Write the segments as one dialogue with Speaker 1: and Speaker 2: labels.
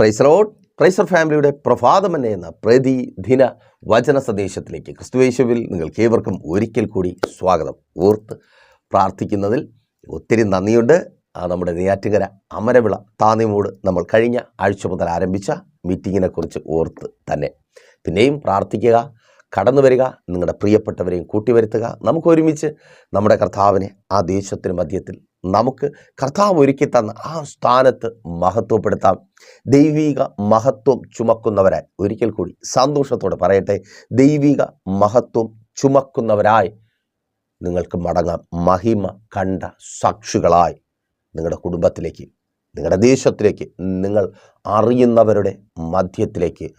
Speaker 1: പ്രൈസറോഡ് പ്രൈസർ ഫാമിലിയുടെ പ്രഭാതമന്നെ എന്ന പ്രതി ദിന വചന സന്ദേശത്തിലേക്ക് ക്രിസ്തുവേശുവിൽ നിങ്ങൾക്ക് ഏവർക്കും ഒരിക്കൽ കൂടി സ്വാഗതം. ഓർത്ത് പ്രാർത്ഥിക്കുന്നതിൽ ഒത്തിരി നന്ദിയുണ്ട്. നമ്മുടെ നെയ്യാറ്റുകര അമരവിള താന്നിമൂട് നമ്മൾ കഴിഞ്ഞ ആഴ്ച മുതൽ ആരംഭിച്ച മീറ്റിങ്ങിനെക്കുറിച്ച് ഓർത്ത് തന്നെ. പിന്നെയും പ്രാർത്ഥിക്കുക കടന്നു വരിക നിങ്ങളുടെ പ്രിയപ്പെട്ടവരെയും കൂട്ടിവരുത്തുക. നമുക്ക് ഒരുമിച്ച് നമ്മുടെ കർത്താവിനെ ആ ദേശത്തിന് മധ്യത്തിൽ നമുക്ക് കർത്താവ് ഒരുക്കി തന്ന ആ സ്ഥാനത്ത് മഹത്വപ്പെടുത്താം. ദൈവിക മഹത്വം ചുമക്കുന്നവരായി ഒരിക്കൽ കൂടി സന്തോഷത്തോടെ പറയട്ടെ ദൈവിക മഹത്വം ചുമക്കുന്നവരായി നിങ്ങൾക്ക് മടങ്ങാം. മഹിമ കണ്ട സാക്ഷികളായി നിങ്ങളുടെ കുടുംബത്തിലേക്ക് നിങ്ങളുടെ ദേശത്തിലേക്ക് നിങ്ങൾ അറിയുന്നവരുടെ മധ്യത്തിലേക്ക്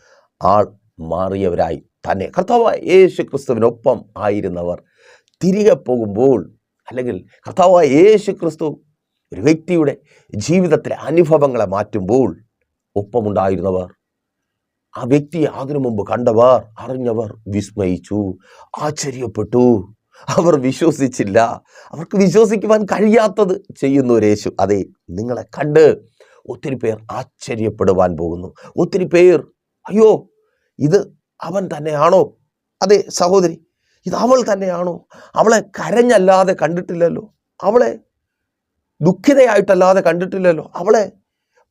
Speaker 1: ആൾ മാറിയവരായി തന്നെ. കർത്താവ് യേശു ക്രിസ്തുവിനൊപ്പം ആയിരുന്നവർ. തിരികെ പോകുമ്പോൾ അല്ലെങ്കിൽ കർത്താവായ യേശു ക്രിസ്തു ഒരു വ്യക്തിയുടെ ജീവിതത്തിലെ അനുഭവങ്ങളെ മാറ്റുമ്പോൾ ഒപ്പമുണ്ടായിരുന്നവർ. ആ വ്യക്തിയെ അതിനു മുമ്പ് കണ്ടവർ അറിഞ്ഞവർ വിസ്മയിച്ചു ആശ്ചര്യപ്പെട്ടു. അവർ വിശ്വസിച്ചില്ല. അവർക്ക് വിശ്വസിക്കുവാൻ കഴിയാത്തത് ചെയ്യുന്നു യേശു. അതെ നിങ്ങളെ കണ്ട് ഒത്തിരി പേർ ആശ്ചര്യപ്പെടുവാൻ പോകുന്നു. ഒത്തിരി പേർ അയ്യോ ഇത് അവൻ തന്നെയാണോ? അതെ സഹോദരി ഇത് അവൾ തന്നെയാണോ? അവളെ കരഞ്ഞല്ലാതെ കണ്ടിട്ടില്ലല്ലോ. അവളെ ദുഃഖിതയായിട്ടല്ലാതെ കണ്ടിട്ടില്ലല്ലോ. അവളെ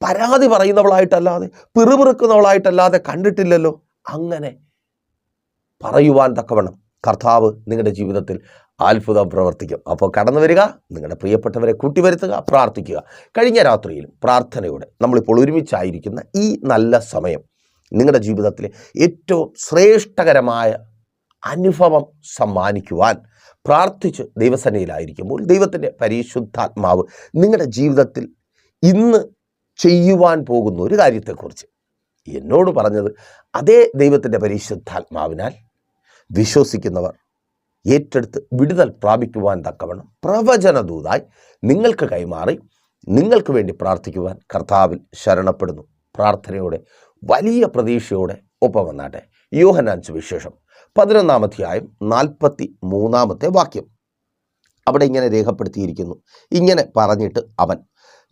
Speaker 1: പരാതി പറയുന്നവളായിട്ടല്ലാതെ പിറുപിറുക്കുന്നവളായിട്ടല്ലാതെ കണ്ടിട്ടില്ലല്ലോ. അങ്ങനെ പറയുവാൻ തക്കവണ്ണം കർത്താവ് നിങ്ങളുടെ ജീവിതത്തിൽ അത്ഭുതം പ്രവർത്തിക്കും. അപ്പോൾ കടന്നു വരിക നിങ്ങളുടെ പ്രിയപ്പെട്ടവരെ കൂട്ടിവരുത്തുക പ്രാർത്ഥിക്കുക. കഴിഞ്ഞ രാത്രിയിലും പ്രാർത്ഥനയോടെ നമ്മളിപ്പോൾ ഒരുമിച്ചായിരിക്കുന്ന ഈ നല്ല സമയം നിങ്ങളുടെ ജീവിതത്തിലെ ഏറ്റവും ശ്രേഷ്ഠകരമായ അനുഭവം സമ്മാനിക്കുവാൻ പ്രാർത്ഥിച്ച് ദൈവസനയിലായിരിക്കുമ്പോൾ ദൈവത്തിന്റെ പരിശുദ്ധാത്മാവ് നിങ്ങളുടെ ജീവിതത്തിൽ ഇന്ന് ചെയ്യുവാൻ പോകുന്ന ഒരു കാര്യത്തെക്കുറിച്ച് എന്നോട് പറഞ്ഞത് അതേ ദൈവത്തിന്റെ പരിശുദ്ധാത്മാവിനാൽ വിശ്വസിക്കുന്നവർ ഏറ്റെടുത്ത് വിടുതൽ പ്രാപിക്കുവാൻ തക്കവണ്ണം പ്രവചനദൂതായി നിങ്ങൾക്ക് കൈമാറി നിങ്ങൾക്ക് വേണ്ടി പ്രാർത്ഥിക്കുവാൻ കർത്താവിൽ ശരണപ്പെടുന്നു. പ്രാർത്ഥനയോടെ വലിയ പ്രതീക്ഷയോടെ ഒപ്പം വന്നാട്ടെ. യോഹനാൻ സുവിശേഷം. പതിനൊന്നാം അധ്യായം നാൽപ്പത്തി മൂന്നാമത്തെ വാക്യം. അവിടെ ഇങ്ങനെ രേഖപ്പെടുത്തിയിരിക്കുന്നു. ഇങ്ങനെ പറഞ്ഞിട്ട് അവൻ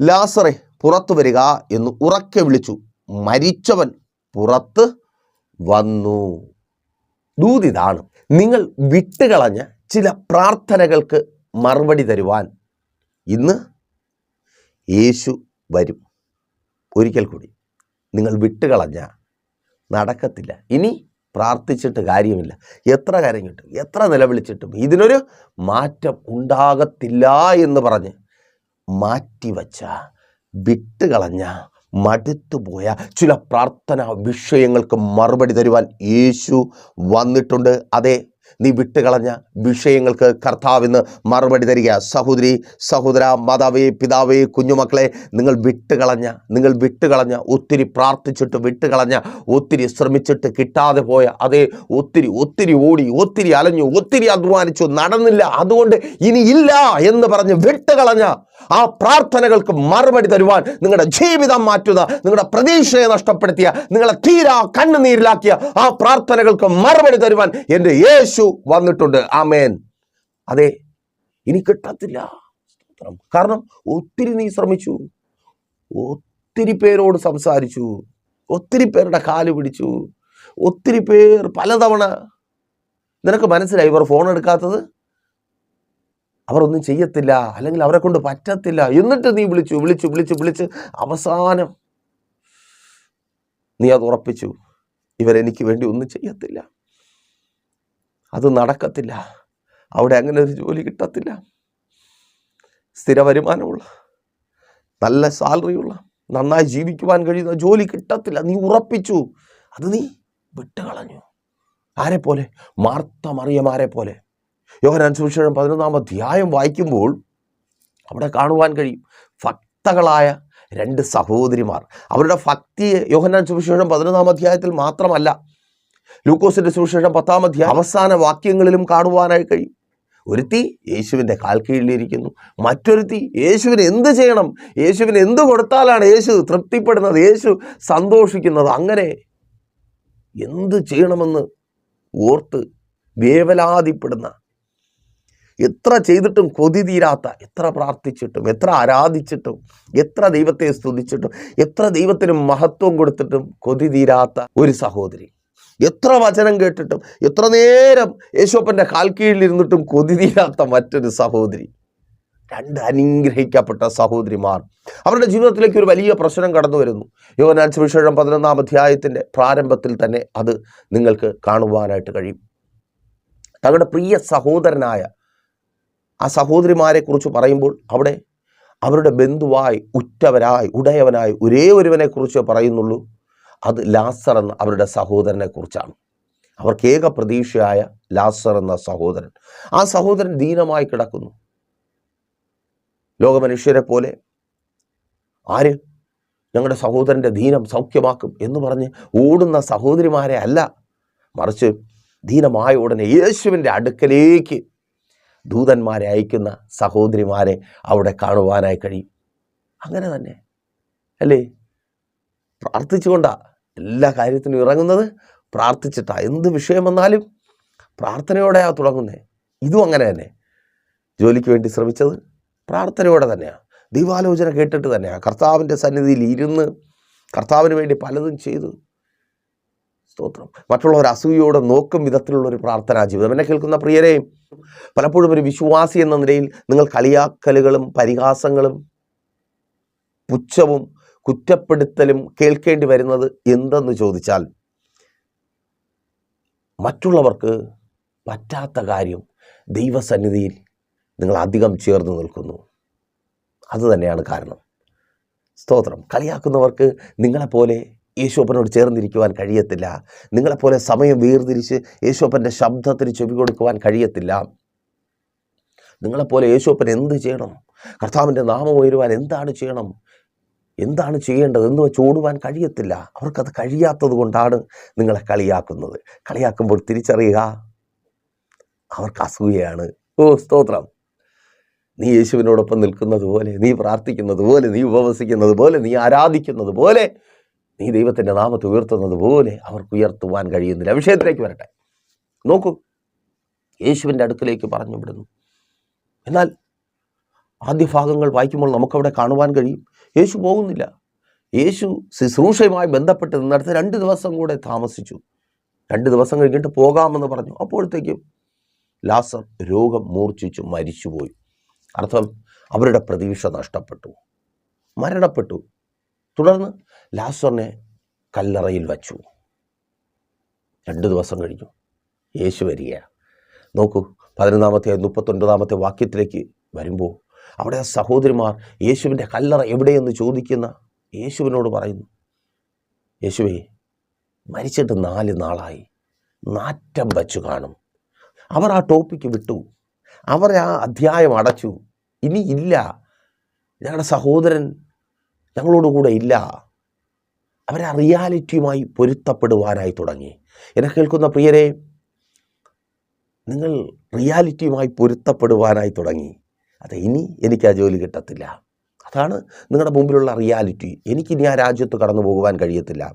Speaker 1: ലാസറെ പുറത്തു വരിക എന്ന് ഉറക്കെ വിളിച്ചു. മരിച്ചവൻ പുറത്ത് വന്നു. ദൂതിതാണ് നിങ്ങൾ വിട്ടുകളഞ്ഞ ചില പ്രാർത്ഥനകൾക്ക് മറുപടി തരുവാൻ ഇന്ന് യേശു വരും. ഒരിക്കൽ കൂടി നിങ്ങൾ വിട്ടുകളഞ്ഞ നടക്കത്തില്ല. ഇനി പ്രാർത്ഥിച്ചിട്ട് കാര്യമില്ല. എത്ര കരഞ്ഞിട്ടും എത്ര നിലവിളിച്ചിട്ടും? ഇതിനൊരു മാറ്റം ഉണ്ടാകത്തില്ല എന്ന് പറഞ്ഞ് മാറ്റിവച്ച വിട്ടുകളഞ്ഞ മടുത്തുപോയ ചില പ്രാർത്ഥനാ വിഷയങ്ങൾക്ക് മറുപടി തരുവാൻ യേശു വന്നിട്ടുണ്ട്. അതെ നീ വിട്ടുകളഞ്ഞ വിഷയങ്ങൾക്ക് കർത്താവിന്ന് മറുപടി തരിക. സഹോദരി സഹോദര മാതാവേ പിതാവേ കുഞ്ഞുമക്കളെ നിങ്ങൾ വിട്ടുകളഞ്ഞ നിങ്ങൾ വിട്ടുകളഞ്ഞ ഒത്തിരി പ്രാർത്ഥിച്ചിട്ട് വിട്ടുകളഞ്ഞ ഒത്തിരി ശ്രമിച്ചിട്ട് കിട്ടാതെ പോയ അതേ ഒത്തിരി ഒത്തിരി ഓടി ഒത്തിരി അലഞ്ഞു ഒത്തിരി അധ്വാനിച്ചു നടന്നില്ല അതുകൊണ്ട് ഇനി ഇല്ല എന്ന് പറഞ്ഞ് വിട്ടുകളഞ്ഞ ആ പ്രാർത്ഥനകൾക്ക് മറുപടി തരുവാൻ നിങ്ങളുടെ ജീവിതം മാറ്റുന്ന നിങ്ങളുടെ പ്രതീക്ഷയെ നഷ്ടപ്പെടുത്തിയ നിങ്ങളെ തീരാ കണ്ണുനീരിലാക്കിയ ആ പ്രാർത്ഥനകൾക്ക് മറുപടി തരുവാൻ എന്റെ യേശു വന്നിട്ടുണ്ട്. ആമേൻ. അതെ ഇനി കിട്ടത്തില്ല. കാരണം ഒത്തിരി നീ ശ്രമിച്ചു. ഒത്തിരി പേരോട് സംസാരിച്ചു. ഒത്തിരി പേരുടെ കാൽ പിടിച്ചു. ഒത്തിരി പേർ പലതവണ നിനക്ക് മനസ്സിലായി ഇവർ ഫോൺ എടുക്കാത്തത്? അവർ ഒന്നും ചെയ്യത്തില്ല. അല്ലെങ്കിൽ അവരെ കൊണ്ട് പറ്റത്തില്ല. എന്നിട്ട് നീ വിളിച്ചു വിളിച്ചു വിളിച്ചു വിളിച്ച് അവസാനം നീ അത് ഉറപ്പിച്ചു. ഇവരെനിക്ക് വേണ്ടി ഒന്നും ചെയ്യത്തില്ല. അത് നടക്കത്തില്ല. അവിടെ അങ്ങനെ ഒരു ജോലി കിട്ടത്തില്ല. സ്ഥിര വരുമാനമുള്ള നല്ല സാലറിയുള്ള നന്നായി ജീവിക്കുവാൻ കഴിയുന്ന ജോലി കിട്ടത്തില്ല. നീ ഉറപ്പിച്ചു. അത് നീ വിട്ടുകളഞ്ഞു. ആരെ പോലെ മാർത്ത മറിയമാരെ പോലെ യോഹനാൻ സുവിശേഷം പതിനൊന്നാം അധ്യായം വായിക്കുമ്പോൾ അവിടെ കാണുവാൻ കഴിയും. ഭക്തകളായ രണ്ട് സഹോദരിമാർ. അവരുടെ ഭക്തിയെ യോഹനാൻ സുവിശേഷം പതിനൊന്നാം അധ്യായത്തിൽ മാത്രമല്ല ലൂക്കോസിന്റെ സുവിശേഷം പത്താം അധ്യായം അവസാന വാക്യങ്ങളിലും കാണുവാനായി കഴിയും. ഒരുത്തി യേശുവിന്റെ കാൽക്കീഴിലിരിക്കുന്നു മറ്റൊരുത്തി യേശുവിന് എന്ത് ചെയ്യണം? യേശുവിന് എന്ത് കൊടുത്താലാണ് യേശു തൃപ്തിപ്പെടുന്നത്? യേശു സന്തോഷിക്കുന്നത്? അങ്ങനെ എന്ത് ചെയ്യണമെന്ന് ഓർത്ത് വേവലാതിപ്പെടുന്ന എത്ര ചെയ്തിട്ടും കൊതി തീരാത്ത എത്ര പ്രാർത്ഥിച്ചിട്ടും എത്ര ആരാധിച്ചിട്ടും എത്ര ദൈവത്തെ സ്തുതിച്ചിട്ടും എത്ര ദൈവത്തിനും മഹത്വം കൊടുത്തിട്ടും കൊതി തീരാത്ത ഒരു സഹോദരി. എത്ര വചനം കേട്ടിട്ടും എത്ര നേരം യേശോപ്പന്റെ കാൽ കീഴിലിരുന്നിട്ടും കൊതി മറ്റൊരു സഹോദരി. രണ്ട് അനുഗ്രഹിക്കപ്പെട്ട സഹോദരിമാർ. അവരുടെ ജീവിതത്തിലേക്ക് ഒരു വലിയ പ്രശ്നം കടന്നു വരുന്നു. യോനാൻ സുവിശേഷം പതിനൊന്നാം അധ്യായത്തിന്റെ പ്രാരംഭത്തിൽ തന്നെ അത് നിങ്ങൾക്ക് കാണുവാനായിട്ട് കഴിയും. തങ്ങളുടെ പ്രിയ സഹോദരനായ ആ സഹോദരിമാരെ കുറിച്ച് പറയുമ്പോൾ അവിടെ അവരുടെ ബന്ധുവായി ഉറ്റവരായി ഉടയവനായി ഒരേ ഒരുവനെ കുറിച്ച് പറയുന്നുള്ളൂ. അത് ലാസർ എന്ന അവരുടെ സഹോദരനെ കുറിച്ചാണ്. അവർക്ക് ഏക പ്രതീക്ഷയായ ലാസർ എന്ന സഹോദരൻ. ആ സഹോദരൻ ദീനമായി കിടക്കുന്നു. ലോകമനുഷ്യരെ പോലെ ആര്? ഞങ്ങളുടെ സഹോദരന്റെ ദീനം സൗഖ്യമാക്കും എന്ന് പറഞ്ഞ് ഓടുന്ന സഹോദരിമാരെ അല്ല മറിച്ച് ദീനമായ ഉടനെ യേശുവിന്റെ അടുക്കലേക്ക് ദൂതന്മാരെ അയക്കുന്ന സഹോദരിമാരെ അവിടെ കാണുവാനായി കഴിയും. അങ്ങനെ തന്നെ അല്ലേ? പ്രാർത്ഥിച്ചുകൊണ്ടാ എല്ലാ കാര്യത്തിനും ഇറങ്ങുന്നത്. പ്രാർത്ഥിച്ചിട്ടാ. എന്ത് വിഷയം വന്നാലും പ്രാർത്ഥനയോടെയാണ് തുടങ്ങുന്നത് ഇതും അങ്ങനെ തന്നെ. ജോലിക്ക് വേണ്ടി ശ്രമിച്ചത് പ്രാർത്ഥനയോടെ തന്നെയാണ് ദൈവാലോചന കേട്ടിട്ട് തന്നെയാണ് കർത്താവിന്റെ സന്നിധിയിൽ ഇരുന്ന് കർത്താവിന് വേണ്ടി പലതും ചെയ്തു. സ്തോത്രം. മറ്റുള്ളവർ അസൂയോടെ നോക്കും വിധത്തിലുള്ള ഒരു പ്രാർത്ഥനാ ജീവിതം. എന്നെ കേൾക്കുന്ന പ്രിയരെ പലപ്പോഴും ഒരു വിശ്വാസി എന്ന നിലയിൽ നിങ്ങൾ കളിയാക്കലുകളും പരിഹാസങ്ങളും പുച്ഛവും കുറ്റപ്പെടുത്തലും കേൾക്കേണ്ടി വരുന്നത് എന്തെന്ന് ചോദിച്ചാൽ മറ്റുള്ളവർക്ക് പറ്റാത്ത കാര്യം ദൈവസന്നിധിയിൽ നിങ്ങൾ അധികം ചേർന്ന് നിൽക്കുന്നു. അത് തന്നെയാണ് കാരണം. സ്തോത്രം. കളിയാക്കുന്നവർക്ക് നിങ്ങളെപ്പോലെ യേശോപ്പനോട് ചേർന്നിരിക്കുവാൻ കഴിയത്തില്ല. നിങ്ങളെപ്പോലെ സമയം വേർതിരിച്ച് യേശോപ്പന്റെ ശബ്ദത്തിന് ചെവി കൊടുക്കുവാൻ കഴിയത്തില്ല. നിങ്ങളെപ്പോലെ യേശോപ്പൻ എന്ത് ചെയ്യണം? കർത്താവിന്റെ നാമം ഉയരുവാൻ എന്താണ് ചെയ്യണം? എന്താണ് ചെയ്യേണ്ടത്? എന്ന് വെച്ച് ഓടുവാൻ കഴിയത്തില്ല. അവർക്കത് കഴിയാത്തത് കൊണ്ടാണ് നിങ്ങളെ കളിയാക്കുന്നത്. കളിയാക്കുമ്പോൾ തിരിച്ചറിയുക അവർക്ക് അസൂയയാണ്. ഓ സ്തോത്രം. നീ യേശുവിനോടൊപ്പം നിൽക്കുന്നത് പോലെ നീ പ്രാർത്ഥിക്കുന്നത് പോലെ നീ ഉപവസിക്കുന്നത് പോലെ നീ ആരാധിക്കുന്നത് പോലെ നീ ദൈവത്തിന്റെ നാമത്തെ ഉയർത്തുന്നത് പോലെ അവർക്ക് ഉയർത്തുവാൻ കഴിയുന്നില്ല. വിഷയത്തിലേക്ക് വരട്ടെ. നോക്കൂ. യേശുവിന്റെ അടുക്കിലേക്ക് പറഞ്ഞു വിടുന്നു. എന്നാൽ ആദ്യ ഭാഗങ്ങൾ വായിക്കുമ്പോൾ നമുക്കവിടെ കാണുവാൻ കഴിയും. യേശു പോകുന്നില്ല. യേശു ശുശ്രൂഷയുമായി ബന്ധപ്പെട്ട് നിന്നിടത്ത് രണ്ട് ദിവസം കൂടെ താമസിച്ചു. രണ്ട് ദിവസം കഴിഞ്ഞിട്ട് പോകാമെന്ന് പറഞ്ഞു. അപ്പോഴത്തേക്കും ലാസർ രോഗം മൂർച്ഛിച്ചു മരിച്ചുപോയി. അർത്ഥം അവരുടെ പ്രതീക്ഷ നഷ്ടപ്പെട്ടു. മരണപ്പെട്ടു. തുടർന്ന് ലാസറിനെ കല്ലറയിൽ വച്ചു. രണ്ട് ദിവസം കഴിഞ്ഞു. യേശു വരികയാണ്. നോക്കൂ പതിനൊന്നാമത്തെ മുപ്പത്തൊൻപതാമത്തെ വാക്യത്തിലേക്ക് വരുമ്പോൾ അവിടെ ആ സഹോദരിമാർ യേശുവിന്റെ കല്ലറ എവിടെയെന്ന് ചോദിക്കുന്ന യേശുവിനോട് പറയുന്നു യേശുവേ മരിച്ചിട്ട് നാല് നാളായി. നാറ്റം വച്ചു കാണും. അവർ ആ ടോപ്പിക്ക് വിട്ടു. അവർ ആ അധ്യായം അടച്ചു. ഇനി ഇല്ല. ഞങ്ങളുടെ സഹോദരൻ ഞങ്ങളോട് കൂടെ ഇല്ല. അവരെ ആ റിയാലിറ്റിയുമായി പൊരുത്തപ്പെടുവാനായി തുടങ്ങി. എന്നെ കേൾക്കുന്ന പ്രിയരെ നിങ്ങൾ റിയാലിറ്റിയുമായി പൊരുത്തപ്പെടുവാനായി തുടങ്ങി. അതെ ഇനി എനിക്ക് ആ ജോലി കിട്ടത്തില്ല. അതാണ് നിങ്ങളുടെ മുമ്പിലുള്ള റിയാലിറ്റി. എനിക്കിനി ആ രാജ്യത്ത് കടന്നു പോകുവാൻ കഴിയത്തില്ല.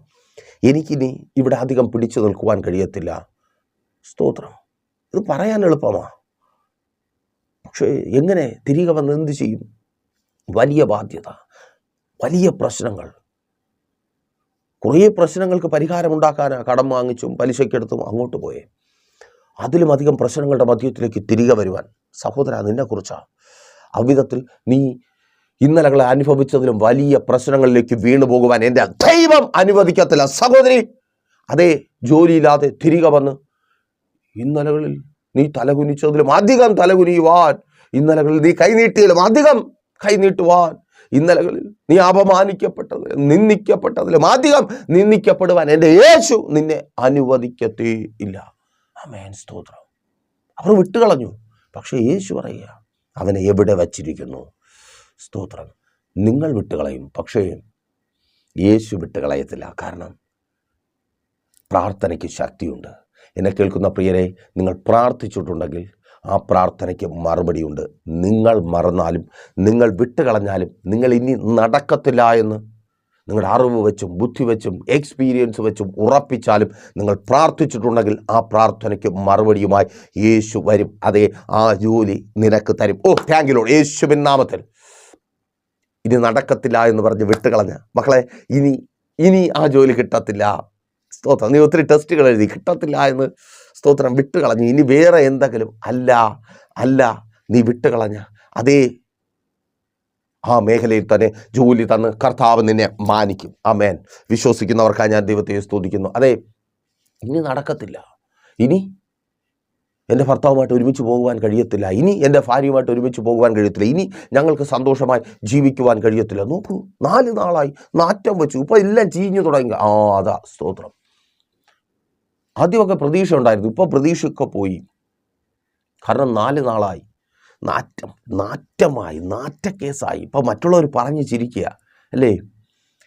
Speaker 1: എനിക്കിനി ഇവിടെ അധികം പിടിച്ചു നിൽക്കുവാൻ കഴിയത്തില്ല. സ്തോത്രം. ഇത് പറയാൻ എളുപ്പമാണ് പക്ഷേ എങ്ങനെ തിരികെ വന്ന് എന്ത് ചെയ്യും? വലിയ ബാധ്യത. വലിയ പ്രശ്നങ്ങൾ. കുറേ പ്രശ്നങ്ങൾക്ക് പരിഹാരമുണ്ടാക്കാനാണ് കടം വാങ്ങിച്ചും പലിശയ്ക്കെടുത്തും അങ്ങോട്ട് പോയേ. അതിലും അധികം പ്രശ്നങ്ങളുടെ മധ്യത്തിലേക്ക് തിരികെ വരുവാൻ സഹോദര നിന്നെക്കുറിച്ചാണ് അവിധത്തിൽ നീ ഇന്നലകളെ അനുഭവിച്ചതിലും വലിയ പ്രശ്നങ്ങളിലേക്ക് വീണു പോകുവാൻ എന്റെ ദൈവം അനുവദിക്കത്തില്ല. സഹോദരി അതേ ജോലിയില്ലാതെ തിരികെ വന്ന് ഇന്നലകളിൽ നീ തലകുനിച്ചതിലും അധികം തലകുനിയുവാൻ ഇന്നലകളിൽ നീ കൈനീട്ടിയതിലും അധികം കൈനീട്ടുവാൻ ഇന്നലകളിൽ നീ അപമാനിക്കപ്പെട്ടതിലും നിന്ദിക്കപ്പെട്ടതിലും അധികം നിന്ദിക്കപ്പെടുവാൻ എന്റെ യേശു നിന്നെ അനുവദിക്കത്തേ ഇല്ല. അമേൻ സ്തോത്രം. അവർ വിട്ടുകളഞ്ഞു. പക്ഷേ യേശു പറയുക അവനെ എവിടെ വച്ചിരിക്കുന്നു? സ്തോത്രം. നിങ്ങൾ വിട്ടുകളയും പക്ഷേ യേശു വിട്ടുകളയത്തില്ല കാരണം പ്രാർത്ഥനയ്ക്ക് ശക്തിയുണ്ട്. എന്നെ കേൾക്കുന്ന പ്രിയരെ നിങ്ങൾ പ്രാർത്ഥിച്ചിട്ടുണ്ടെങ്കിൽ ആ പ്രാർത്ഥനയ്ക്ക് മറുപടിയുണ്ട്. നിങ്ങൾ മറന്നാലും നിങ്ങൾ വിട്ടുകളഞ്ഞാലും നിങ്ങൾ ഇനി നടക്കത്തില്ല എന്ന് നിങ്ങളുടെ അറിവ് വെച്ചും ബുദ്ധി വെച്ചും എക്സ്പീരിയൻസ് വെച്ചും ഉറപ്പിച്ചാലും നിങ്ങൾ പ്രാർത്ഥിച്ചിട്ടുണ്ടെങ്കിൽ ആ പ്രാർത്ഥനയ്ക്ക് മറുപടിയുമായി യേശു വരും. അതെ ആ ജോലി നിനക്ക് തരും. ഓ താങ്കിലോട് യേശുവിൻ നാമത്തിൽ. ഇനി നടക്കത്തില്ല എന്ന് പറഞ്ഞ് വിട്ടുകളഞ്ഞ. മക്കളെ ഇനി ഇനി ആ ജോലി കിട്ടത്തില്ല. സ്തോത്രം. നീ ഒത്തിരി ടെസ്റ്റുകൾ എഴുതി. കിട്ടത്തില്ല എന്ന് സ്തോത്രം വിട്ടുകളഞ്ഞു. ഇനി വേറെ എന്തെങ്കിലും അല്ല അല്ല നീ വിട്ടുകളഞ്ഞ. അതേ ആ മേഖലയിൽ തന്നെ ജോലി തന്ന് കർത്താവ് നിന്നെ മാനിക്കും. ആ മേൻ വിശ്വസിക്കുന്നവർക്കാണ് ഞാൻ ദൈവത്തെ സ്തുതിക്കുന്നു. അതെ ഇനി നടക്കത്തില്ല. ഇനി എന്റെ ഭർത്താവുമായിട്ട് ഒരുമിച്ച് പോകുവാൻ കഴിയത്തില്ല. ഇനി എന്റെ ഭാര്യയുമായിട്ട് ഒരുമിച്ച് പോകുവാൻ കഴിയത്തില്ല. ഇനി ഞങ്ങൾക്ക് സന്തോഷമായി ജീവിക്കുവാൻ കഴിയത്തില്ല. നോക്കൂ നാല് നാളായി നാറ്റം വെച്ചു. ഇപ്പോൾ എല്ലാം ചീഞ്ഞു തുടങ്ങി. ആ അതാ സ്തോത്രം. ആദ്യമൊക്കെ പ്രതീക്ഷ ഉണ്ടായിരുന്നു. ഇപ്പോൾ പ്രതീക്ഷയൊക്കെ പോയി. കാരണം നാല് നാളായി. നാറ്റം നാറ്റമായി നാറ്റ നാറ്റക്കേസായി. ഇപ്പോൾ മറ്റുള്ളവർ പറഞ്ഞ് ചിരിക്കുക അല്ലേ?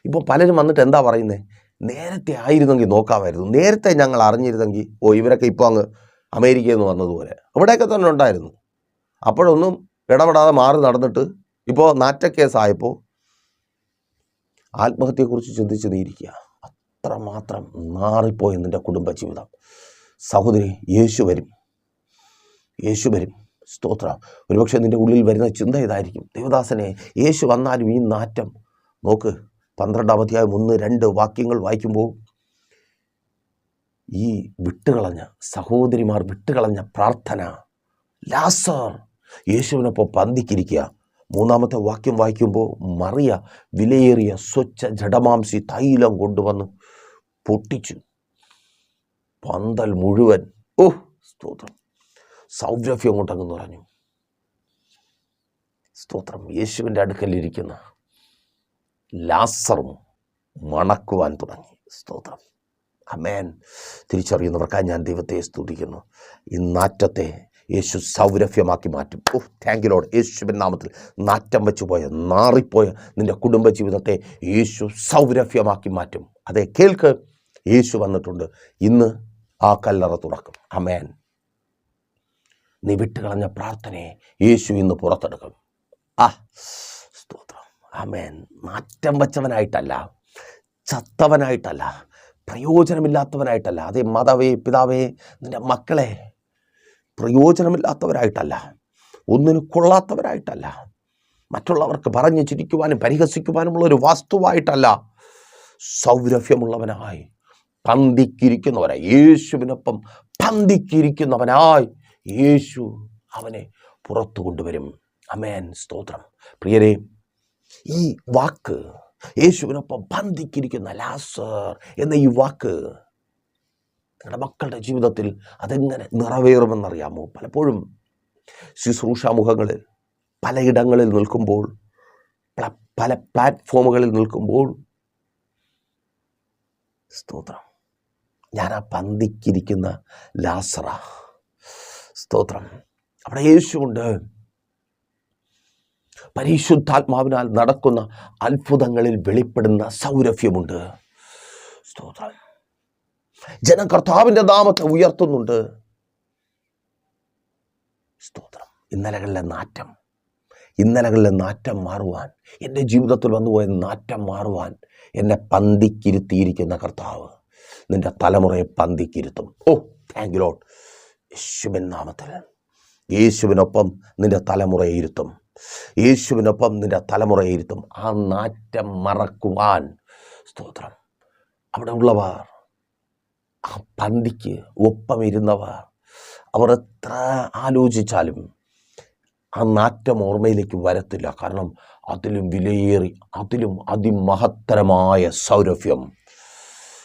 Speaker 1: ഇപ്പോൾ പലരും വന്നിട്ട് എന്താ പറയുന്നത് നേരത്തെ ആയിരുന്നെങ്കിൽ നോക്കാമായിരുന്നു. നേരത്തെ ഞങ്ങൾ അറിഞ്ഞിരുന്നെങ്കിൽ ഓ ഇവരൊക്കെ ഇപ്പോൾ അങ്ങ് അമേരിക്കയിൽ നിന്ന് വന്നതുപോലെ അവിടെയൊക്കെ തന്നെ ഉണ്ടായിരുന്നു. അപ്പോഴൊന്നും ഇടപെടാതെ മാറി നടന്നിട്ട് ഇപ്പോൾ നാറ്റക്കേസായപ്പോൾ ആത്മഹത്യയെക്കുറിച്ച് ചിന്തിച്ച് നീരിക്കുക. അത്രമാത്രം മാറിപ്പോയി നിന്റെ കുടുംബജീവിതം. സഹോദരി യേശു വരും. യേശു വരും. സ്തോത്ര. ഒരുപക്ഷെ നിന്റെ ഉള്ളിൽ വരുന്ന ചിന്ത ഇതായിരിക്കും. ദേവദാസനെ യേശു വന്നാലും ഈ നാറ്റം. നോക്ക് പന്ത്രണ്ടാം അധ്യായം ഒന്ന് രണ്ട് വാക്യങ്ങൾ വായിക്കുമ്പോൾ ഈ വിട്ടുകളഞ്ഞ സഹോദരിമാർ വിട്ടുകളഞ്ഞ പ്രാർത്ഥന. ലാസർ യേശുവിനൊപ്പം പന്തിക്കിരിക്കുക. മൂന്നാമത്തെ വാക്യം വായിക്കുമ്പോൾ മറിയ വിലയേറിയ സ്വച്ഛ ജഡമാംസി തൈലം കൊണ്ടുവന്ന് പൊട്ടിച്ചു. പന്തൽ മുഴുവൻ. ഓ സ്തോത്രം. സൗരഭ്യം കൊണ്ടങ്ങെന്ന് പറഞ്ഞു സ്തോത്രം. യേശുവിന്റെ അടുക്കലിരിക്കുന്ന ലാസറും മണക്കുവാൻ തുടങ്ങി. സ്തോത്രം. അമേൻ തിരിച്ചറിയുന്നവർക്കായി ഞാൻ ദൈവത്തെ സ്തുതിക്കുന്നു. ഇന്നാറ്റത്തെ നാറ്റത്തെ യേശു സൗരഭ്യമാക്കി മാറ്റും. ഓ താങ്ക് ലോഡ് യേശുവിൻ നാമത്തിൽ നാറ്റം വെച്ച് പോയ നാറിപ്പോയ നിന്റെ കുടുംബജീവിതത്തെ യേശു സൗരഭ്യമാക്കി മാറ്റും. അതെ കേൾക്ക്. യേശു വന്നിട്ടുണ്ട്. ഇന്ന് ആ കല്ലറ തുറക്കും. അമേൻ നീ വിട്ടുകളഞ്ഞ പ്രാർത്ഥനയെ യേശു ഇന്ന് പുറത്തെടുക്കും. ആ സ്തോത്രം. ആമേൻ. മാറ്റം വച്ചവനായിട്ടല്ല ചത്തവനായിട്ടല്ല പ്രയോജനമില്ലാത്തവനായിട്ടല്ല. അതേ മാതാവേ പിതാവേ നിന്റെ മക്കളെ പ്രയോജനമില്ലാത്തവരായിട്ടല്ല ഒന്നിനു കൊള്ളാത്തവരായിട്ടല്ല മറ്റുള്ളവർക്ക് പറഞ്ഞു ചിരിക്കുവാനും പരിഹസിക്കുവാനുമുള്ള ഒരു വാസ്തുവായിട്ടല്ല സൗരഭ്യമുള്ളവനായി പന്തിക്കിരിക്കുന്നവനായി യേശുവിനൊപ്പം പന്തിക്കിരിക്കുന്നവനായി യേശു അവനെ പുറത്തു കൊണ്ടുവരും. അമേൻ സ്തോത്രം. പ്രിയരെ ഈ വാക്ക് യേശുവിനൊപ്പം ബന്ധിക്കിരിക്കുന്ന ലാസർ എന്ന ഈ വാക്ക് നിങ്ങളുടെ മക്കളുടെ ജീവിതത്തിൽ അതെങ്ങനെ നിറവേറുമെന്നറിയാമോ? പലപ്പോഴും ശുശ്രൂഷാമുഖങ്ങളിൽ പലയിടങ്ങളിൽ നിൽക്കുമ്പോൾ പല പല പ്ലാറ്റ്ഫോമുകളിൽ നിൽക്കുമ്പോൾ സ്തോത്രം. ഞാൻ ആ പന്തിക്കിരിക്കുന്ന ലാസറ. സ്തോത്രം. അവിടെ യേശുണ്ട് പരിശുദ്ധാത്മാവിനാൽ നടക്കുന്ന അത്ഭുതങ്ങളിൽ വെളിപ്പെടുന്ന സൗരഭ്യമുണ്ട്. സ്തോത്രം. ജനം കർത്താവിന്റെ നാമത്തെ ഉയർത്തുന്നുണ്ട്. സ്തോത്രം. ഇന്നലകളിലെ നാറ്റം. ഇന്നലകളിലെ നാറ്റം മാറുവാൻ എന്റെ ജീവിതത്തിൽ വന്നുപോയ നാറ്റം മാറുവാൻ എന്നെ പന്തിക്കിരുത്തിയിരിക്കുന്ന കർത്താവ് നിന്റെ തലമുറയെ പന്തിക്കിരുത്തും. ഓ താങ്ക് യു ലോട്ട് യേശുവിൻ നാമത്തിൽ യേശുവിനൊപ്പം നിന്റെ തലമുറയെ ഇരുത്തും. യേശുവിനൊപ്പം നിന്റെ തലമുറയെ ഇരുത്തും. ആ നാറ്റം മറക്കുവാൻ സ്തോത്രം. അവിടെ ഉള്ളവർ ആ പന്തിക്ക് ഒപ്പം ഇരുന്നവർ അവർ എത്ര ആലോചിച്ചാലും ആ നാറ്റം ഓർമ്മയിലേക്ക് വരത്തില്ല. കാരണം അതിലും വിലയേറി അതിലും അതിമഹത്തരമായ സൗരഭ്യം.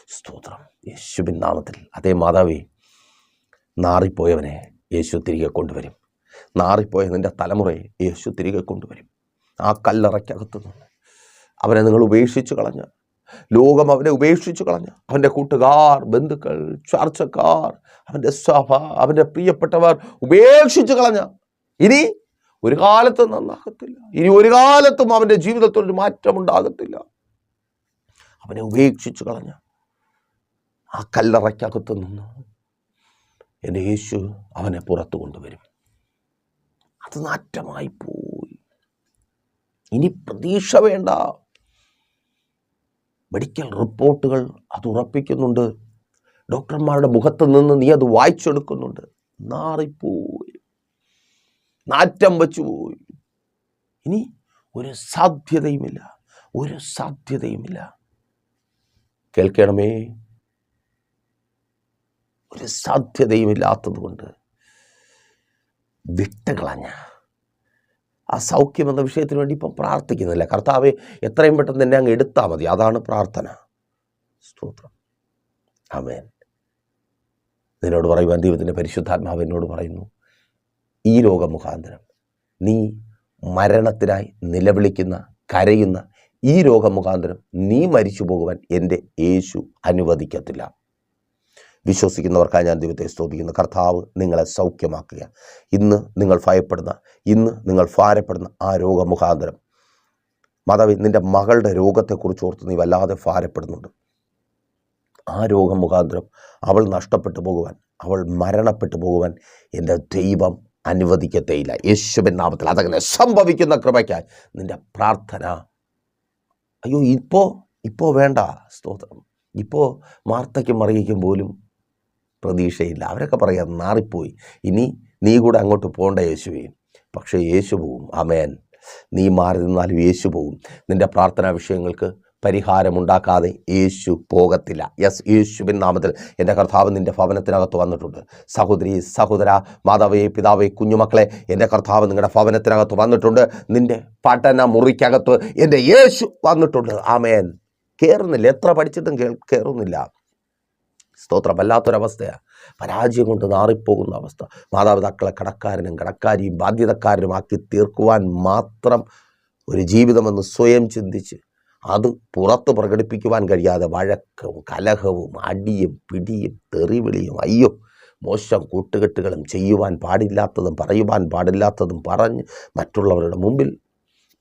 Speaker 1: സ്തോത്രം. യേശുവിൻ നാമത്തിൽ അതേ മാതാവേ നാറിപ്പോയവനെ യേശു തിരികെ കൊണ്ടുവരും. നാറിപ്പോയ നിന്റെ തലമുറയെ യേശു തിരികെ കൊണ്ടുവരും. ആ കല്ലറയ്ക്കകത്തു നിന്ന് അവനെ നിങ്ങൾ ഉപേക്ഷിച്ച് കളഞ്ഞ ലോകം അവനെ ഉപേക്ഷിച്ച് കളഞ്ഞ് അവന്റെ കൂട്ടുകാർ ബന്ധുക്കൾ ചർച്ചക്കാർ അവന്റെ സഭ അവന്റെ പ്രിയപ്പെട്ടവർ ഉപേക്ഷിച്ച് കളഞ്ഞ. ഇനി ഒരു കാലത്തും നന്നാകത്തില്ല. ഇനി ഒരു കാലത്തും അവന്റെ ജീവിതത്തിൽ ഒരു മാറ്റമുണ്ടാകത്തില്ല അവനെ ഉപേക്ഷിച്ച് കളഞ്ഞ ആ കല്ലറയ്ക്കകത്ത് നിന്ന് എന്റെ യേശു അവനെ പുറത്തു കൊണ്ടുവരും. അത് നാറ്റമായി പോയി. ഇനി പ്രതീക്ഷ വേണ്ട. മെഡിക്കൽ റിപ്പോർട്ടുകൾ അത് ഉറപ്പിക്കുന്നുണ്ട്. ഡോക്ടർമാരുടെ മുഖത്ത് നിന്ന് നീ അത് വായിച്ചെടുക്കുന്നുണ്ട്. നാറിപ്പോയി. നാറ്റം വെച്ചു പോയി ഇനി ഒരു സാധ്യതയുമില്ല. ഒരു സാധ്യതയുമില്ല. കേൾക്കണമേ. ഒരു സാധ്യതയുമില്ലാത്തത് കൊണ്ട് വിട്ടുകളഞ്ഞ ആ സൗഖ്യം എന്ന വിഷയത്തിന് വേണ്ടി ഇപ്പം പ്രാർത്ഥിക്കുന്നില്ല. കർത്താവ് എത്രയും പെട്ടെന്ന് എന്നെ അങ്ങ് എടുത്താൽ മതി. അതാണ് പ്രാർത്ഥന. സ്തോത്രം. അമേൻ നിന്നോട് പറയുവാൻ ദൈവത്തിന്റെ പരിശുദ്ധാത്മാവ് എന്നോട് പറയുന്നു ഈ രോഗമുഖാന്തരം നീ മരണത്തിനായി നിലവിളിക്കുന്ന കരയുന്ന ഈ രോഗമുഖാന്തരം നീ മരിച്ചു പോകുവാൻ എന്റെ യേശു അനുവദിക്കത്തില്ല. വിശ്വസിക്കുന്നവർക്കായി ഞാൻ ദൈവത്തെ സ്തുതിക്കുന്നു. കർത്താവ് നിങ്ങളെ സൗഖ്യമാക്കുക. ഇന്ന് നിങ്ങൾ ഭയപ്പെടുന്ന ഇന്ന് നിങ്ങൾ ഭാരപ്പെടുന്ന ആ രോഗമുഖാന്തരം. മാതാവി നിന്റെ മകളുടെ രോഗത്തെക്കുറിച്ച് ഓർത്ത് നീ വല്ലാതെ ഭാരപ്പെടുന്നുണ്ട്. ആ രോഗം മുഖാന്തരം അവൾ നഷ്ടപ്പെട്ടു പോകുവാൻ അവൾ മരണപ്പെട്ടു പോകുവാൻ എന്റെ ദൈവം അനുവദിക്കത്തേയില്ല. യേശുവിൻ നാമത്തിൽ അതങ്ങനെ സംഭവിക്കുന്ന കൃപയ്ക്കായി നിന്റെ പ്രാർത്ഥന. അയ്യോ ഇപ്പോൾ ഇപ്പോൾ വേണ്ട സ്തോത്രം. ഇപ്പോൾ വാർത്തയ്ക്കും മറിയിക്കും പോലും പ്രതീക്ഷയില്ല. അവരൊക്കെ പറയാം നാറിപ്പോയി. ഇനി നീ കൂടെ അങ്ങോട്ട് പോകണ്ട യേശുവേ. പക്ഷേ യേശു പോവും. അമേൻ നീ മാറി നിന്നാലും യേശു പോവും. നിന്റെ പ്രാർത്ഥനാ വിഷയങ്ങൾക്ക് പരിഹാരമുണ്ടാക്കാതെ യേശു പോകത്തില്ല. യെസ് യേശുവിൻ നാമത്തിൽ എന്റെ കർത്താവ് നിന്റെ ഭവനത്തിനകത്ത് വന്നിട്ടുണ്ട്. സഹോദരി സഹോദര മാതാവേ പിതാവേ കുഞ്ഞുമക്കളെ എന്റെ കർത്താവ് നിങ്ങളുടെ ഭവനത്തിനകത്ത് വന്നിട്ടുണ്ട്. നിന്റെ പഠന മുറിക്കകത്ത് എന്റെ യേശു വന്നിട്ടുണ്ട്. ആമേൻ. കയറുന്നില്ല എത്ര പഠിച്ചിട്ടും കേൾ കയറുന്നില്ല സ്തോത്രം വല്ലാത്തൊരവസ്ഥയാണ് പരാജയം കൊണ്ട് നാറിപ്പോകുന്ന അവസ്ഥ. മാതാപിതാക്കളെ കടക്കാരനും കടക്കാരിയും ബാധ്യതക്കാരനും ആക്കി തീർക്കുവാൻ മാത്രം ഒരു ജീവിതമെന്ന് സ്വയം ചിന്തിച്ച് അത് പുറത്ത് പ്രകടിപ്പിക്കുവാൻ കഴിയാതെ വഴക്കവും കലഹവും അടിയും പിടിയും തെറിവിളിയും അയ്യോ മോശം കൂട്ടുകെട്ടുകളും ചെയ്യുവാൻ പാടില്ലാത്തതും പറയുവാൻ പാടില്ലാത്തതും പറഞ്ഞ് മറ്റുള്ളവരുടെ മുമ്പിൽ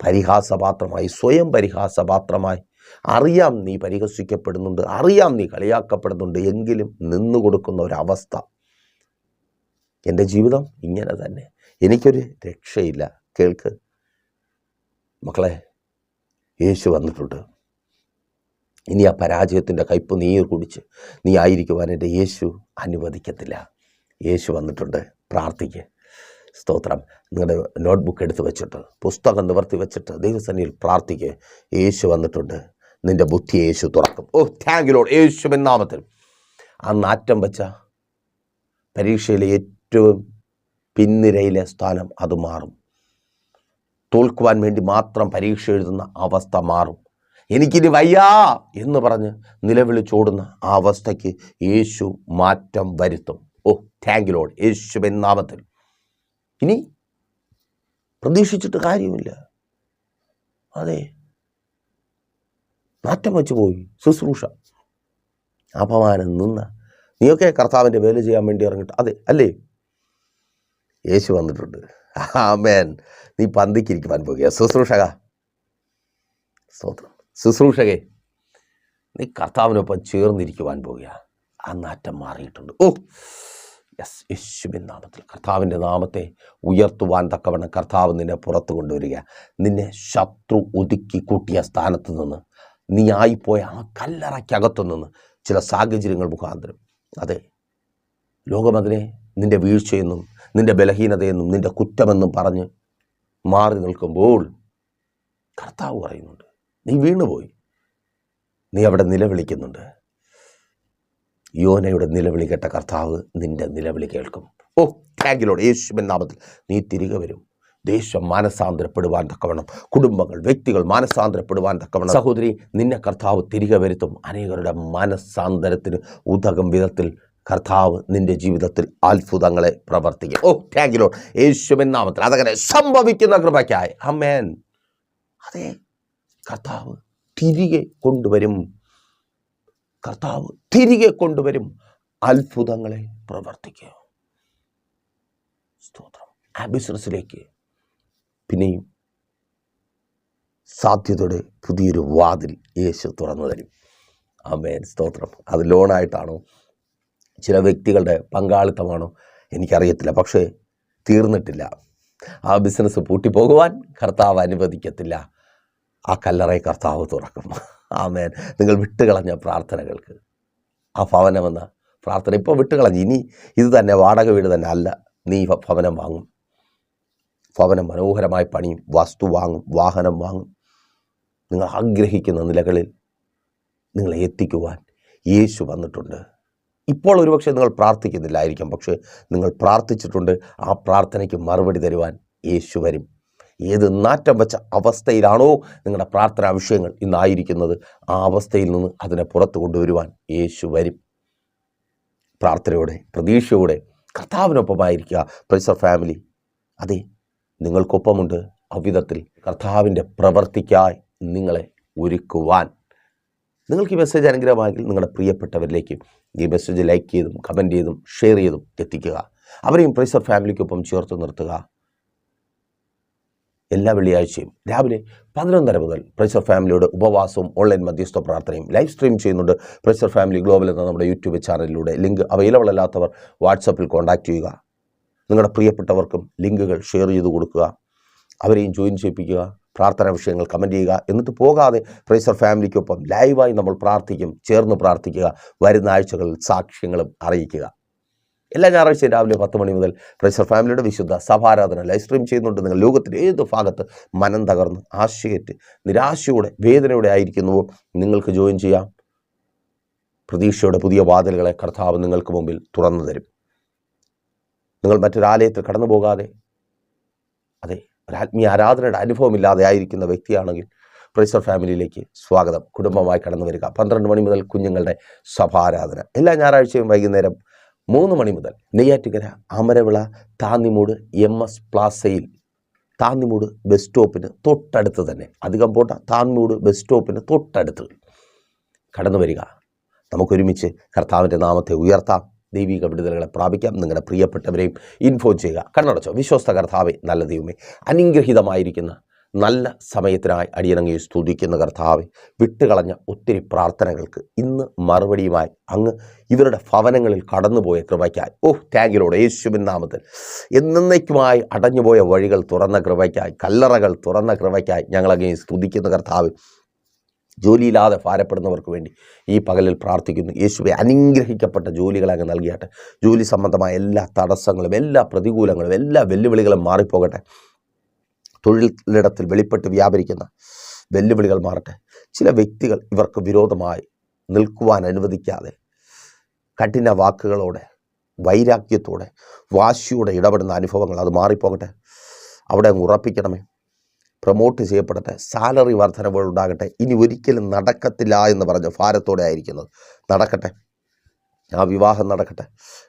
Speaker 1: പരിഹാസപാത്രമായി സ്വയം പരിഹാസപാത്രമായി അറിയാം നീ പരിഹസിക്കപ്പെടുന്നുണ്ട് അറിയാം നീ കളിയാക്കപ്പെടുന്നുണ്ട് എങ്കിലും നിന്നു കൊടുക്കുന്ന ഒരവസ്ഥ. എന്റെ ജീവിതം ഇങ്ങനെ തന്നെ. എനിക്കൊരു രക്ഷയില്ല. കേൾക്ക്. മക്കളെ യേശു വന്നിട്ടുണ്ട്. ഇനി ആ പരാജയത്തിന്റെ കയ്പ് നീർ കുടിച്ച് നീ ആയിരിക്കുവാൻ എന്റെ യേശു അനുവദിക്കത്തില്ല. യേശു വന്നിട്ടുണ്ട്. പ്രാർത്ഥിക്ക്. സ്തോത്രം. നിങ്ങളുടെ നോട്ട്ബുക്ക് എടുത്ത് വെച്ചിട്ട് പുസ്തകം നിവർത്തി വെച്ചിട്ട് ദൈവസന്നിയിൽ പ്രാർത്ഥിക്ക്. യേശു വന്നിട്ടുണ്ട്. നിന്റെ ബുദ്ധി യേശു തുറക്കും. ഓ താങ്ക് യു ലോഡ് യേശുവിൻ നാമത്തിൽ. ആ നാറ്റം വെച്ച പരീക്ഷയിലെ ഏറ്റവും പിന്നിരയിലെ സ്ഥാനം അത് മാറും. തോൽക്കുവാൻ വേണ്ടി മാത്രം പരീക്ഷ എഴുതുന്ന അവസ്ഥ മാറും. എനിക്കിനി വയ്യാ എന്ന് പറഞ്ഞ് നിലവിളിച്ചോടുന്ന ആ അവസ്ഥയ്ക്ക് യേശു മാറ്റം വരുത്തും. ഓ താങ്ക് ലോഡ് യേശുവിൻ നാമത്തിൽ. ഇനി പ്രതീക്ഷിച്ചിട്ട് കാര്യമില്ല. അതെ നാറ്റം വെച്ച് പോയി ശുശ്രൂഷ. അപമാനം നിന്ന. നീയൊക്കെ കർത്താവിന്റെ വേല ചെയ്യാൻ വേണ്ടി ഇറങ്ങിട്ട് അതെ അല്ലേ? യേശു വന്നിട്ടുണ്ട്. ആമേൻ. നീ പന്തിക്കിരിക്കുവാൻ പോകുക ശുശ്രൂഷക. സ്തോത്രം. ശുശ്രൂഷകേ നീ കർത്താവിനൊപ്പം ചേർന്നിരിക്കുവാൻ പോകുക ആ നാറ്റം മാറിയിട്ടുണ്ട്. ഓ യെസ് യേശുവിൻ നാമത്തിൽ. കർത്താവിന്റെ നാമത്തെ ഉയർത്തുവാൻ തക്കവണ്ണം കർത്താവ് നിന്നെ പുറത്തു കൊണ്ടുവരിക. നിന്നെ ശത്രു ഒതുക്കി കൂട്ടിയ സ്ഥാനത്ത് നിന്ന് നീ ആയിപ്പോയ ആ കല്ലറയ്ക്കകത്തു നിന്ന് ചില സാഹചര്യങ്ങൾ മുഖാന്തരം. അതെ ലോകമതിനെ നിന്റെ വീഴ്ചയെന്നും നിന്റെ ബലഹീനതയെന്നും നിന്റെ കുറ്റമെന്നും പറഞ്ഞ് മാറി നിൽക്കുമ്പോൾ കർത്താവ് പറയുന്നുണ്ട് നീ വീണുപോയി. നീ അവിടെ നിലവിളിക്കുന്നുണ്ട്. യോനയുടെ നിലവിളി കേട്ട കർത്താവ് നിന്റെ നിലവിളി കേൾക്കും. ഓ താങ്കിലോട് യേശുവിൻ നാമത്തിൽ നീ തിരികെ വരും. ദേശം മാനസാന്തരപ്പെടുവാൻ തക്കവണ്ണം കുടുംബങ്ങൾ വ്യക്തികൾ മാനസാന്തരപ്പെടുവാൻ തക്കവണ്ണം. സഹോദരി നിന്നെ കർത്താവ് തിരികെ വരുത്തും. അനേകരുടെ മാനസാന്തരത്തിന് ഉതകം വിധത്തിൽ കർത്താവ് നിന്റെ ജീവിതത്തിൽ അത്ഭുതങ്ങളെ പ്രവർത്തിക്കും. ഓ താങ്കിലോ യേശുവിൻ നാമത്തിൽ അതങ്ങനെ സംഭവിക്കുന്ന കൃപയ്ക്കായി. അമ്മേൻ അതെ കർത്താവ് തിരികെ കൊണ്ടുവരും. കർത്താവ് തിരികെ കൊണ്ടുവരും. അത്ഭുതങ്ങളെ പ്രവർത്തിക്കുക സ്തോത്രം. ബിസിനസ്സിലേക്ക് പിന്നെയും സാധ്യതയുടെ പുതിയൊരു വാതിൽ യേശു തുറന്നു തരും. അമേൻ സ്തോത്രം. അത് ലോണായിട്ടാണോ? ചില വ്യക്തികളുടെ പങ്കാളിത്തമാണോ? എനിക്കറിയത്തില്ല. പക്ഷേ തീർന്നിട്ടില്ല. ആ ബിസിനസ് പൂട്ടിപ്പോകുവാൻ കർത്താവ് അനുവദിക്കത്തില്ല. ആ കല്ലറ കർത്താവ് തുറക്കും. ആമേൻ. നിങ്ങൾ വിട്ടുകളഞ്ഞ പ്രാർത്ഥനകൾക്ക്. ആ ഭവനമെന്ന പ്രാർത്ഥന ഇപ്പോൾ വിട്ടുകളഞ്ഞ്. ഇനി ഇത് തന്നെ വാടക വീട് തന്നെ അല്ല. നീ ഭവനം വാങ്ങും. ഭവനം മനോഹരമായി പണിയും വസ്തു വാങ്ങും വാഹനം വാങ്ങും. നിങ്ങൾ ആഗ്രഹിക്കുന്ന നിലകളിൽ നിങ്ങളെ എത്തിക്കുവാൻ യേശു വന്നിട്ടുണ്ട്. ഇപ്പോൾ ഒരുപക്ഷെ നിങ്ങൾ പ്രാർത്ഥിക്കുന്നില്ലായിരിക്കാം പക്ഷേ നിങ്ങൾ പ്രാർത്ഥിച്ചിട്ടുണ്ട് ആ പ്രാർത്ഥനയ്ക്ക് മറുപടി തരുവാൻ യേശു വരും. ഏത് നാറ്റം വെച്ച അവസ്ഥയിലാണോ നിങ്ങളുടെ പ്രാർത്ഥനാ വിഷയങ്ങൾ ഇന്നായിരിക്കുന്നത് ആ അവസ്ഥയിൽ നിന്ന് അതിനെ പുറത്തു കൊണ്ടുവരുവാൻ യേശു വരും. പ്രാർത്ഥനയോടെ പ്രതീക്ഷയോടെ കർത്താവിനൊപ്പമായിരിക്കുക പ്രൈസർ ഫാമിലി. അതെ നിങ്ങൾക്കൊപ്പമുണ്ട്. അവിധത്തിൽ കർത്താവിന്റെ പ്രവർത്തിക്കായി നിങ്ങളെ ഒരുക്കുവാൻ. നിങ്ങൾക്ക് ഈ മെസ്സേജ് അനുഗ്രഹമായെങ്കിൽ നിങ്ങളുടെ പ്രിയപ്പെട്ടവരിലേക്ക് ഈ മെസ്സേജ് ലൈക്ക് ചെയ്തും കമന്റ് ചെയ്തും ഷെയർ ചെയ്തും എത്തിക്കുക. അവരെയും പ്രൈസർ ഫാമിലിക്കൊപ്പം ചേർത്ത് നിർത്തുക. എല്ലാ വെള്ളിയാഴ്ചയും രാവിലെ പതിനൊന്നര മുതൽ പ്രൈസർ ഫാമിലിയുടെ ഉപവാസവും ഓൺലൈൻ മധ്യസ്ഥ പ്രാർത്ഥനയും ലൈവ് സ്ട്രീം ചെയ്യുന്നുണ്ട്. പ്രൈസർ ഫാമിലി ഗ്ലോബൽ എന്ന നമ്മുടെ യൂട്യൂബ് ചാനലിലൂടെ ലിങ്ക് അവൈലബിൾ അല്ലാത്തവർ വാട്സപ്പിൽ കോൺടാക്റ്റ് ചെയ്യുക. നിങ്ങളുടെ പ്രിയപ്പെട്ടവർക്കും ലിങ്കുകൾ ഷെയർ ചെയ്ത് കൊടുക്കുക. അവരെയും ജോയിൻ ചെയ്യിപ്പിക്കുക. പ്രാർത്ഥനാ വിഷയങ്ങൾ കമന്റ് ചെയ്യുക. എന്നിട്ട് പോകാതെ പ്രൈസർ ഫാമിലിക്കൊപ്പം ലൈവായി നമ്മൾ പ്രാർത്ഥിക്കും. ചേർന്ന് പ്രാർത്ഥിക്കുക. വരുന്ന ആഴ്ചകളിൽ സാക്ഷ്യങ്ങളും അറിയിക്കുക. എല്ലാ ഞായറാഴ്ചയും രാവിലെ പത്ത് മണി മുതൽ പ്രൈസർ ഫാമിലിയുടെ വിശുദ്ധ സഭാരാധന ലൈവ് സ്ട്രീം ചെയ്യുന്നുണ്ട്. നിങ്ങൾ ലോകത്തിന്റെ ഏത് ഭാഗത്ത് മനം തകർന്ന് ആശയറ്റ് നിരാശയോടെ വേദനയോടെ ആയിരിക്കുന്നുവോ നിങ്ങൾക്ക് ജോയിൻ ചെയ്യാം. പ്രതീക്ഷയുടെ പുതിയ വാതിലുകളെ കർത്താവ് നിങ്ങൾക്ക് മുമ്പിൽ തുറന്നു തരും. നിങ്ങൾ മറ്റൊരാലയത്തിൽ കടന്നു പോകാതെ അതെ ഒരു ആത്മീയ ആരാധനയുടെ അനുഭവമില്ലാതെ ആയിരിക്കുന്ന വ്യക്തിയാണെങ്കിൽ പ്രൈസർ ഫാമിലിയിലേക്ക് സ്വാഗതം. കുടുംബമായി കടന്നു വരിക. പന്ത്രണ്ട് മണി മുതൽ കുഞ്ഞുങ്ങളുടെ സഭാരാധന. എല്ലാ ഞായറാഴ്ചയും വൈകുന്നേരം മൂന്ന് മണി മുതൽ നെയ്യാറ്റുകര അമരവിള താന്നിമൂട് എം എസ് പ്ലാസയിൽ. താന്നിമൂട് ബസ് സ്റ്റോപ്പിന് തൊട്ടടുത്ത് തന്നെ. അധികം പോട്ട താന്നിമൂട് ബസ് സ്റ്റോപ്പിന് തൊട്ടടുത്ത് കടന്നു വരിക. നമുക്കൊരുമിച്ച് കർത്താവിന്റെ നാമത്തെ ഉയർത്താം. ദൈവിക വിടുതലുകളെ പ്രാപിക്കാം. നിങ്ങളുടെ പ്രിയപ്പെട്ടവരെയും ഇൻഫോം ചെയ്യുക. കണ്ണടച്ചോ. വിശ്വസ്ത കർത്താവെ നല്ല ദൈവമേ അനുഗ്രഹീതമായിരിക്കുന്ന നല്ല സമയത്തിനായി അടിയണങ്ങി സ്തുതിക്കുന്ന കർത്താവെ വിട്ടുകളഞ്ഞ ഒത്തിരി പ്രാർത്ഥനകൾക്ക് ഇന്ന് മറുപടിയുമായി അങ്ങ് ഇവരുടെ ഭവനങ്ങളിൽ കടന്നുപോയ കൃപയ്ക്കായി. ഓ ടാങ്കിലൂടെ യേശുവിൻ നാമത്തിൽ. എന്നേക്കുമായി അടഞ്ഞുപോയ വഴികൾ തുറന്ന കൃപയ്ക്കായി കല്ലറകൾ തുറന്ന കൃപയ്ക്കായി ഞങ്ങളങ്ങനെ സ്തുതിക്കുന്ന കർത്താവ് ജോലിയില്ലാതെ ഭാരപ്പെടുന്നവർക്ക് വേണ്ടി ഈ പകലിൽ പ്രാർത്ഥിക്കുന്നു. യേശുവെ അനുഗ്രഹിക്കപ്പെട്ട ജോലികൾ അങ്ങ് നൽകിയാട്ടെ. ജോലി സംബന്ധമായ എല്ലാ തടസ്സങ്ങളും എല്ലാ പ്രതികൂലങ്ങളും എല്ലാ വെല്ലുവിളികളും മാറിപ്പോകട്ടെ. തൊഴിലിടത്തിൽ വെളിപ്പെട്ട് വ്യാപരിക്കുന്ന വെല്ലുവിളികൾ മാറട്ടെ. ചില വ്യക്തികൾ ഇവർക്ക് വിരോധമായി നിൽക്കുവാൻ അനുവദിക്കാതെ കഠിന വാക്കുകളോടെ വൈരാഗ്യത്തോടെ വാശിയോടെ ഇടപെടുന്ന അനുഭവങ്ങൾ അത് മാറിപ്പോകട്ടെ. അവിടെ അങ്ങ് ഉറപ്പിക്കണമേ. പ്രൊമോട്ട് ചെയ്യപ്പെടട്ടെ സാലറി വർധനവുകൾ ഉണ്ടാകട്ടെ ഇനി ഒരിക്കലും നടക്കത്തില്ല എന്ന് പറഞ്ഞ ഭാരത്തോടെ ആയിരിക്കുന്നത്. നടക്കട്ടെ. ആ വിവാഹം നടക്കട്ടെ.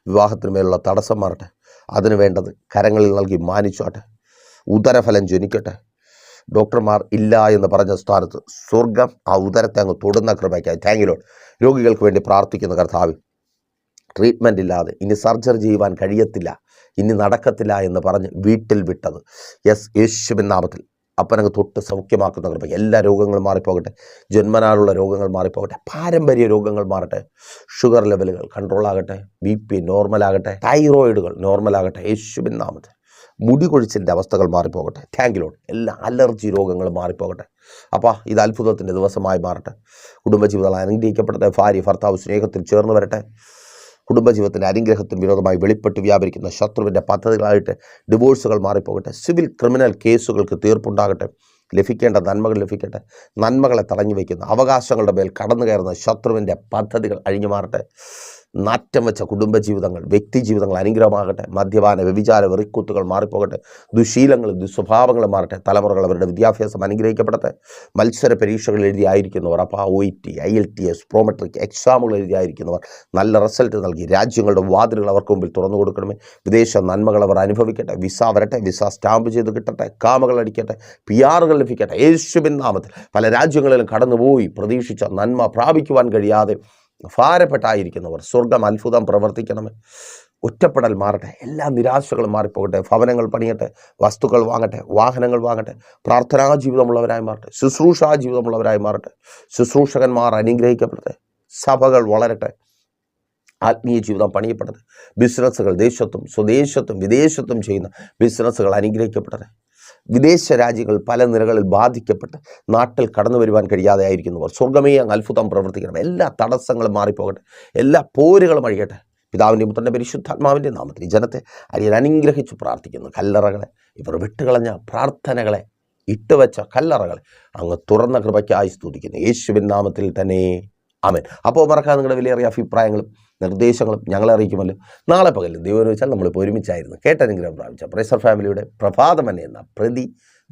Speaker 1: വിവാഹത്തിന് മേലുള്ള തടസ്സം മാറട്ടെ. അതിന് വേണ്ടത് കരങ്ങളിൽ നൽകി മാനിച്ചോട്ടെ. ഉദരഫലം ജനിക്കട്ടെ. ഡോക്ടർമാർ ഇല്ല എന്ന് പറഞ്ഞ സ്ഥാനത്ത് സ്വർഗം ആ ഉദരത്തെ അങ്ങ് തൊടുന്ന കൃപയ്ക്കായി. താങ്കിലോ രോഗികൾക്ക് വേണ്ടി പ്രാർത്ഥിക്കുന്ന കർത്താവ് ട്രീറ്റ്മെന്റ് ഇല്ലാതെ ഇനി സർജറി ചെയ്യുവാൻ കഴിയത്തില്ല ഇനി നടക്കത്തില്ല എന്ന് പറഞ്ഞ് വീട്ടിൽ വിട്ടത്. യെസ് യേശുവിൻ നാമത്തിൽ. അപ്പനങ്ങ് തൊട്ട് സൗഖ്യമാക്കുന്ന കൃപ. എല്ലാ രോഗങ്ങളും മാറിപ്പോകട്ടെ. ജന്മനാലുള്ള രോഗങ്ങൾ മാറിപ്പോകട്ടെ. പാരമ്പര്യ രോഗങ്ങൾ മാറട്ടെ. ഷുഗർ ലെവലുകൾ കൺട്രോൾ ആകട്ടെ. ബി പി നോർമലാകട്ടെ തൈറോയിഡുകൾ നോർമലാകട്ടെ യേശുവിൻ നാമത്തിൽ. മുടി കൊഴിച്ചിന്റെ അവസ്ഥകൾ മാറിപ്പോകട്ടെ. താങ്ക് ലോഡ് എല്ലാ അലർജി രോഗങ്ങളും മാറിപ്പോകട്ടെ. അപ്പോൾ ഇത് അത്ഭുതത്തിന്റെ ദിവസമായി മാറട്ടെ. കുടുംബജീവിതം അനുഗ്രഹിക്കപ്പെടട്ടെ ഭാര്യ ഭർത്താവ് സ്നേഹത്തിൽ ചേർന്ന് വരട്ടെ. കുടുംബജീവിതത്തിന്റെ അനുഗ്രഹത്തിന് വിരോധമായി വെളിപ്പെട്ട് വ്യാപരിക്കുന്ന ശത്രുവിന്റെ പദ്ധതികളായിട്ട് ഡിവോഴ്സുകൾ മാറിപ്പോകട്ടെ. സിവിൽ ക്രിമിനൽ കേസുകൾക്ക് തീർപ്പുണ്ടാകട്ടെ. ലഭിക്കേണ്ട നന്മകൾ ലഭിക്കട്ടെ. നന്മകളെ തടഞ്ഞു വയ്ക്കുന്ന അവകാശങ്ങളുടെ മേൽ കടന്നു കയറുന്ന ശത്രുവിന്റെ പദ്ധതികൾ അഴിഞ്ഞു മാറട്ടെ. നാറ്റം വെച്ച കുടുംബജീവിതങ്ങൾ വ്യക്തി ജീവിതങ്ങൾ അനുഗ്രഹമാകട്ടെ മദ്യപാന വ്യഭിചാര വെറിക്കുത്തുകൾ മാറിപ്പോകട്ടെ ദുശീലങ്ങൾ ദുസ്വഭാവങ്ങൾ മാറട്ടെ തലമുറകൾ അവരുടെ വിദ്യാഭ്യാസം അനുഗ്രഹിക്കപ്പെടട്ടെ. മത്സര പരീക്ഷകൾ എഴുതിയായിരിക്കുന്നവർ അപ്പോൾ O T I L T S Prometric എക്സാമുകൾ എഴുതിയായിരിക്കുന്നവർ നല്ല റിസൾട്ട് നൽകി രാജ്യങ്ങളുടെ വാതിലുകൾ അവർക്ക് മുമ്പിൽ തുറന്നു കൊടുക്കണമേ. വിദേശ നന്മകൾ അവർ അനുഭവിക്കട്ടെ വിസ വരട്ടെ വിസ സ്റ്റാമ്പ് ചെയ്ത് കിട്ടട്ടെ കാമകൾ അടിക്കട്ടെ പി ആറുകൾ ലഭിക്കട്ടെ. യേശുബിൻ നാമത്തിൽ പല രാജ്യങ്ങളിലും കടന്നുപോയി പ്രതീക്ഷിച്ച നന്മ പ്രാപിക്കുവാൻ കഴിയാതെ ഭാരപ്പെട്ടായിരിക്കുന്നവർ സ്വർഗം അത്ഭുതം പ്രവർത്തിക്കണമേ. ഒറ്റപ്പെടൽ മാറട്ടെ എല്ലാ നിരാശകളും മാറിപ്പോകട്ടെ ഭവനങ്ങൾ പണിയട്ടെ വസ്തുക്കൾ വാങ്ങട്ടെ വാഹനങ്ങൾ വാങ്ങട്ടെ പ്രാർത്ഥനാ ജീവിതമുള്ളവരായി മാറട്ടെ ശുശ്രൂഷാ ജീവിതമുള്ളവരായി മാറട്ടെ ശുശ്രൂഷകന്മാർ അനുഗ്രഹിക്കപ്പെടട്ടെ സഭകൾ വളരട്ടെ ആത്മീയ ജീവിതം പണിയപ്പെടട്ടെ ബിസിനസ്സുകൾ ദേശത്തും സ്വദേശത്തും വിദേശത്തും ചെയ്യുന്ന ബിസിനസ്സുകൾ അനുഗ്രഹിക്കപ്പെടട്ടെ. വിദേശ രാജ്യങ്ങൾ പല നിലകളിൽ ബാധിക്കപ്പെട്ട് നാട്ടിൽ കടന്നു വരുവാൻ കഴിയാതെ ആയിരിക്കുന്നവർ. സ്വർഗമേ അങ്ങ് അത്ഭുതം പ്രവർത്തിക്കണം. എല്ലാ തടസ്സങ്ങളും മാറിപ്പോകട്ടെ. എല്ലാ പോരുകളും അഴിയട്ടെ. പിതാവിന്റെ പുത്രന്റെ പരിശുദ്ധാത്മാവിന്റെ നാമത്തിൽ ജനത്തെ അരിയൻ അനുഗ്രഹിച്ചു പ്രാർത്ഥിക്കുന്നു. കല്ലറകളെ ഇവർ വിട്ടുകളഞ്ഞ പ്രാർത്ഥനകളെ ഇട്ടുവെച്ച കല്ലറകളെ അങ്ങ് തുറന്ന കൃപയ്ക്കായി സ്തുതിക്കുന്നു. യേശുവിൻ നാമത്തിൽ തന്നെ. ആമേൻ. അപ്പോൾ മറക്കാതെ നിങ്ങളുടെ വിലയേറിയ അഭിപ്രായങ്ങളും നിർദ്ദേശങ്ങളും ഞങ്ങളെ അറിയിക്കുമല്ലോ. നാളെ പകൽ ദൈവം വെച്ചാൽ നമ്മളിപ്പോൾ ഒരുമിച്ചായിരുന്നു. കേട്ടനുഗ്രഹം പ്രാപിച്ച പ്രേസർ ഫാമിലിയുടെ പ്രഭാതമൻ എന്ന പ്രതി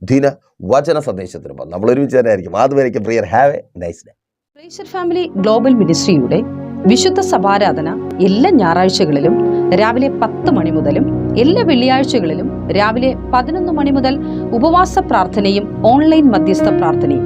Speaker 1: ദിന വചന സന്ദേശത്തിനൊപ്പം നമ്മൾ ഒരുമിച്ച് തന്നെ ആയിരിക്കും. അതുവരേക്കും prior. Have a nice day
Speaker 2: praiser family global മിനിസ്ട്രിയുടെ വിശുദ്ധ സഭാരാധന എല്ലാ ഞായറാഴ്ചകളിലും രാവിലെ പത്ത് മണി മുതലും എല്ലാ വെള്ളിയാഴ്ചകളിലും രാവിലെ പതിനൊന്ന് മണി മുതൽ ഉപവാസ പ്രാർത്ഥനയും ഓൺലൈൻ മധ്യസ്ഥ പ്രാർത്ഥനയും.